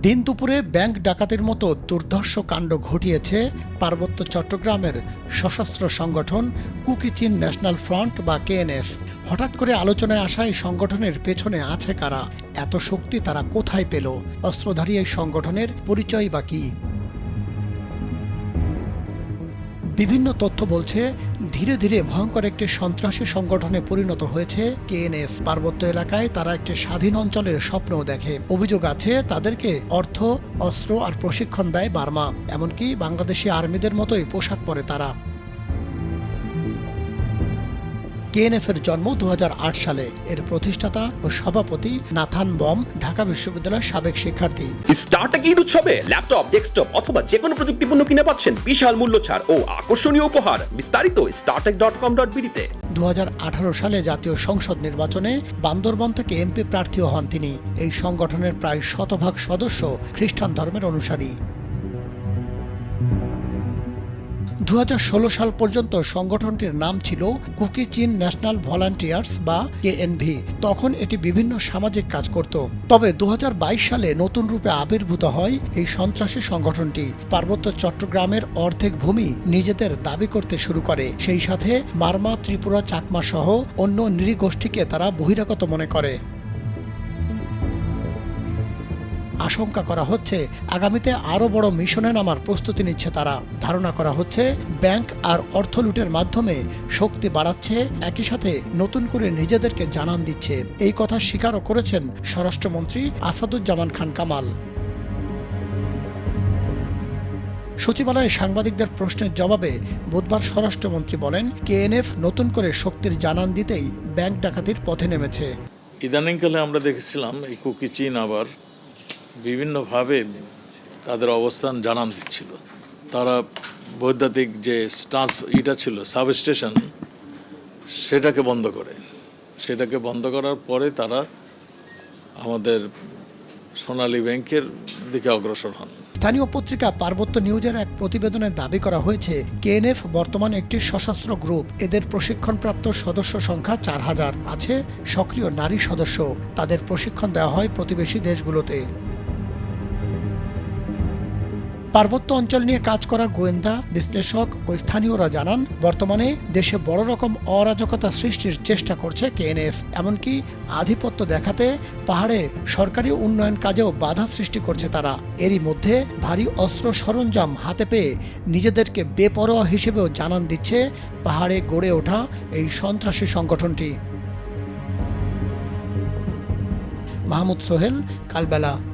দিন দুপুরে ব্যাংক ডাকাতির মতো দুর্ধর্ষ কাণ্ড ঘটিয়েছে পার্বত্য চট্টগ্রামের সশস্ত্র সংগঠন কুকিচিন ন্যাশনাল ফ্রন্ট বা কেএনএফ। হঠাৎ করে আলোচনায় আসা এই সংগঠনের পেছনে আছে কারা? এত শক্তি তারা কোথায় পেল? অস্ত্রধারী এই সংগঠনের পরিচয় বা কী? বিভিন্ন তথ্য বলছে, ধীরে ধীরে ভয়ঙ্কর একটি সন্ত্রাসী সংগঠনে পরিণত হয়েছে কেএনএফ। পার্বত্য এলাকায় তারা একটি স্বাধীন অঞ্চলের স্বপ্নও দেখে। অভিযোগ আছে, তাদেরকে অর্থ, অস্ত্র আর প্রশিক্ষণ দেয় বার্মা। এমনকি বাংলাদেশি আর্মিদের মতোই পোশাক পরে তারা। কেএনএফ এর জন্ম দু হাজার আট সালে। এর প্রতিষ্ঠাতা ও সভাপতি নাথান বম ঢাকা বিশ্ববিদ্যালয়ের সাবেক শিক্ষার্থী। স্টার্টক ঈদ উৎসবে ল্যাপটপ ডেস্কটপ অথবা যে কোনো প্রযুক্তি পণ্য কিনে পাচ্ছেন বিশাল মূল্য ছাড় ও আকর্ষণীয় উপহার। বিস্তারিত স্টার্টেক ডট কম ডট বিডিতে দু সালে জাতীয় সংসদ নির্বাচনে বান্দরবন থেকে এমপি প্রার্থীও হন তিনি। এই সংগঠনের প্রায় শতভাগ সদস্য খ্রিস্টান ধর্মের অনুসারী। দু হাজার ষোলো সাল পর্যন্ত সংগঠনটির নাম ছিল কুকি চীন ন্যাশনাল ভলান্টিয়ার্স বা কেএনভি। তখন এটি বিভিন্ন সামাজিক কাজ করত। তবে দু হাজার বাইশ সালে নতুন রূপে আবির্ভূত হয় এই সন্ত্রাসী সংগঠনটি। পার্বত্য চট্টগ্রামের অর্ধেক ভূমি নিজেদের দাবি করতে শুরু করে। সেই সাথে মারমা ত্রিপুরা চাকমা সহ অন্য নৃগোষ্ঠীকে তারা বহিরাগত মনে করে। আশঙ্কা করা হচ্ছে, আগামীতে আরও বড় মিশনে নামার প্রস্তুতি নিচ্ছে তারা। ধারণা করা হচ্ছে, ব্যাংক আর অর্থ লুটের মাধ্যমে শক্তি বাড়াচ্ছে, একই সাথে নতুন করে নিজেদেরকে জানান দিচ্ছে। এই কথা স্বীকারও করেছেন স্বরাষ্ট্রমন্ত্রী আসাদুজ্জামান খান কামাল। সচিবালয়ে সাংবাদিকদের প্রশ্নের জবাবে বুধবার স্বরাষ্ট্রমন্ত্রী বলেন, কেএনএফ নতুন করে শক্তির জানান দিতেই ব্যাংক ডাকাতির পথে নেমেছে। ইদানিংকালে আমরা দেখেছিলাম, এই কুকি চীন আবার বিভিন্নভাবে তাদের অবস্থান জানান দিচ্ছিল। তারা বৈদ্যুতিক যে ট্রান্স, ইটা ছিল, সাবস্টেশন, সেটাকে বন্ধ করে। সেটাকে বন্ধ করার পরে তারা আমাদের সোনালী ব্যাংকের দিকে অগ্রসর হন। স্থানীয় পত্রিকা পার্বত্য নিউজের এক প্রতিবেদনে দাবি করা হয়েছে, কেএনএফ বর্তমানে একটি সশস্ত্র গ্রুপ। এদের প্রশিক্ষণপ্রাপ্ত সদস্য সংখ্যা চার হাজার। আছে সক্রিয় নারী সদস্য। তাদের প্রশিক্ষণ দেওয়া হয় প্রতিবেশী দেশগুলোতে। পার্বত্য অঞ্চল নিয়ে কাজ করা গোয়েন্দা, বিশ্লেষক ও স্থানীয়রা জানান, বর্তমানে দেশে বড় রকম অরাজকতা সৃষ্টির চেষ্টা করছে কেএনএফ। এমনকি আধিপত্য দেখাতে পাহাড়ে সরকারি উন্নয়ন কাজেও বাধা সৃষ্টি করছে তারা। এরই মধ্যে ভারী অস্ত্র সরঞ্জাম হাতে পেয়ে নিজেদেরকে বেপরোয়া হিসেবেও জানান দিচ্ছে পাহাড়ে গড়ে ওঠা এই সন্ত্রাসী সংগঠনটি। মাহমুদ সোহেল, কালবেলা।